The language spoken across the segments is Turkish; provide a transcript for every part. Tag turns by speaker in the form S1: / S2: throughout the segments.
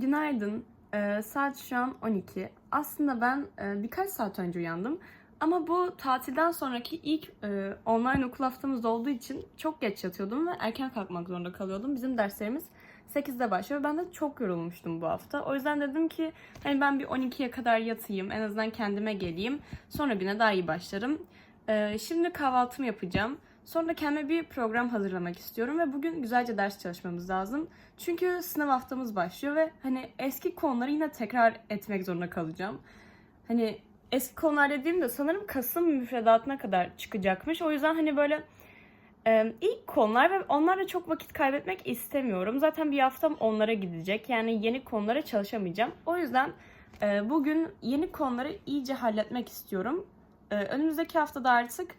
S1: Günaydın. Ee, saat şu an 12. Aslında ben e, birkaç saat önce uyandım. Ama bu tatilden sonraki ilk e, online okul haftamız olduğu için çok geç yatıyordum ve erken kalkmak zorunda kalıyordum. Bizim derslerimiz 8'de başlıyor. Ben de çok yorulmuştum bu hafta. O yüzden dedim ki hani ben bir 12'ye kadar yatayım. En azından kendime geleyim. Sonra güne daha iyi başlarım. Ee, şimdi kahvaltımı yapacağım. Sonra kendime bir program hazırlamak istiyorum ve bugün güzelce ders çalışmamız lazım. Çünkü sınav haftamız başlıyor ve hani eski konuları yine tekrar etmek zorunda kalacağım. Hani eski konular dediğimde sanırım Kasım müfredatına kadar çıkacakmış. O yüzden hani böyle e, ilk konular ve onlarla çok vakit kaybetmek istemiyorum. Zaten bir haftam onlara gidecek. Yani yeni konulara çalışamayacağım. O yüzden e, bugün yeni konuları iyice halletmek istiyorum. E, önümüzdeki haftada artık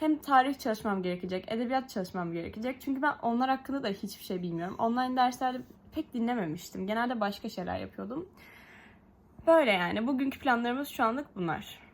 S1: hem tarih çalışmam gerekecek, edebiyat çalışmam gerekecek. Çünkü ben onlar hakkında da hiçbir şey bilmiyorum. Online derslerde pek dinlememiştim. Genelde başka şeyler yapıyordum. Böyle yani. Bugünkü planlarımız şu anlık bunlar.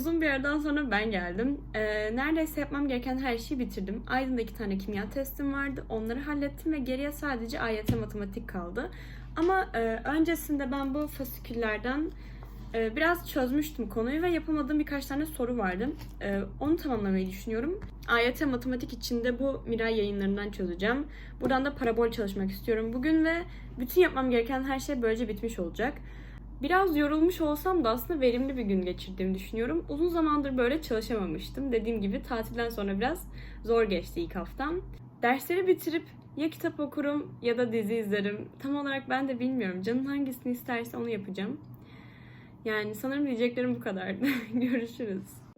S1: Uzun bir aradan sonra ben geldim. Ee, neredeyse yapmam gereken her şeyi bitirdim. Aydın'da iki tane kimya testim vardı. Onları hallettim ve geriye sadece AYT matematik kaldı. Ama e, öncesinde ben bu fasiküllerden e, biraz çözmüştüm konuyu ve yapamadığım birkaç tane soru vardı. E, onu tamamlamayı düşünüyorum. AYT matematik içinde bu Miray yayınlarından çözeceğim. Buradan da parabol çalışmak istiyorum bugün ve bütün yapmam gereken her şey böylece bitmiş olacak. Biraz yorulmuş olsam da aslında verimli bir gün geçirdiğimi düşünüyorum. Uzun zamandır böyle çalışamamıştım. Dediğim gibi tatilden sonra biraz zor geçti ilk haftam. Dersleri bitirip ya kitap okurum ya da dizi izlerim. Tam olarak ben de bilmiyorum. Canım hangisini isterse onu yapacağım. Yani sanırım diyeceklerim bu kadardı. Görüşürüz.